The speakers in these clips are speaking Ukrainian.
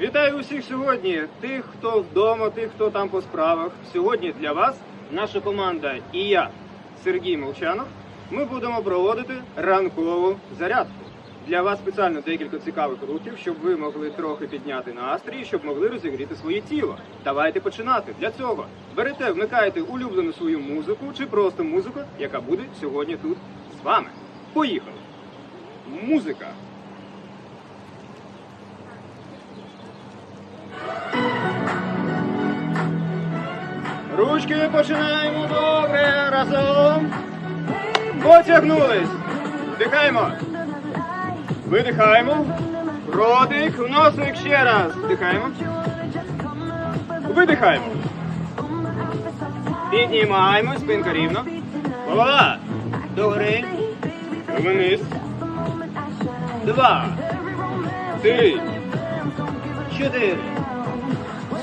Вітаю усіх сьогодні. Тих, хто вдома, тих, хто там по справах. Сьогодні для вас наша команда і я, Сергій Молчанов. Ми будемо проводити ранкову зарядку. Для вас спеціально декілька цікавих рухів, щоб ви могли трохи підняти настрій, щоб могли розігріти своє тіло. Давайте починати. Для цього берете, вмикаєте улюблену свою музику чи просто музику, яка буде сьогодні тут з вами. Поїхали! Музика. Ручки починаємо добре разом. Потягнулись. Вдихаємо. Видихаємо. Ротик, носик ще раз. Вдихаємо. Видихаємо. Піднімаємо, спинка рівно. Голова. Догори. Вниз. Два. Три. Чотири.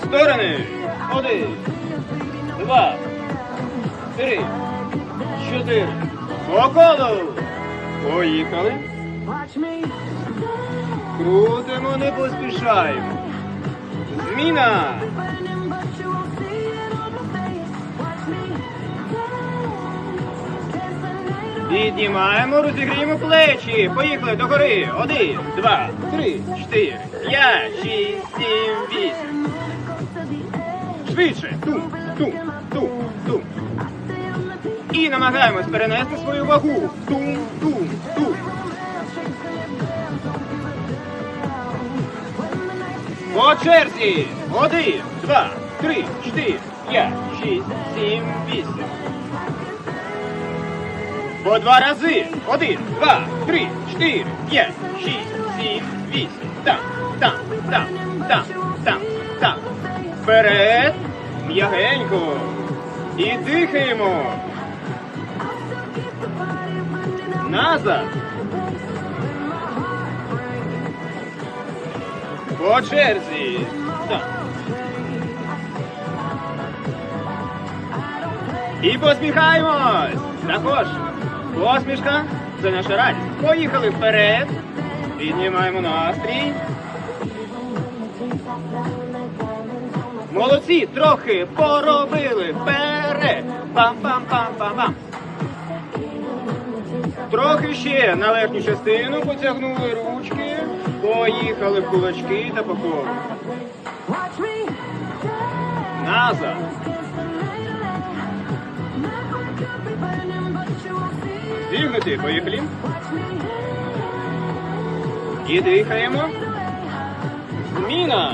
Сторони. Один. Два. Три. Чотири. По. Поїхали. Крутимо, не поспішаємо. Зміна. Піднімаємо, розігріємо плечі. Поїхали до гори. Один, два, три, чотири, п'ять, шість, сім, вісім. Швидше. Тум, тум, тум, тум. І намагаємось перенести свою вагу. Тум, тум, тум. По черзі. Один, два, три, чотири, п'ять, шість, сім, вісім. По два рази. Один, два, три, чотири, п'ять, шість, сім, вісім. Там, там, там, там, там, там. Вперед. М'ягенько. І дихаємо. Назад. По черзі. Так. І посміхаємось. Також посмішка це наша радість. Поїхали вперед. Піднімаємо настрій. Молодці, трохи поробили вперед. Пам-пам-пам-пам-пам. Трохи ще на верхню частину потягнули ручки, поїхали в кулачки та по колу. Назад. Зігнути, поїхали. І дихаємо. Зміна.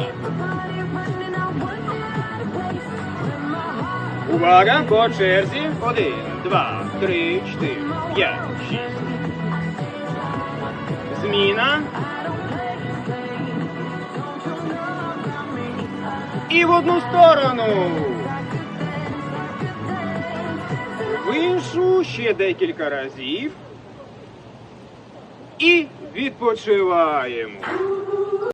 Увага, по черзі. Один, два, три, чотири, п'ять, шість. Зміна. І в одну сторону. В іншу ще декілька разів. І відпочиваємо.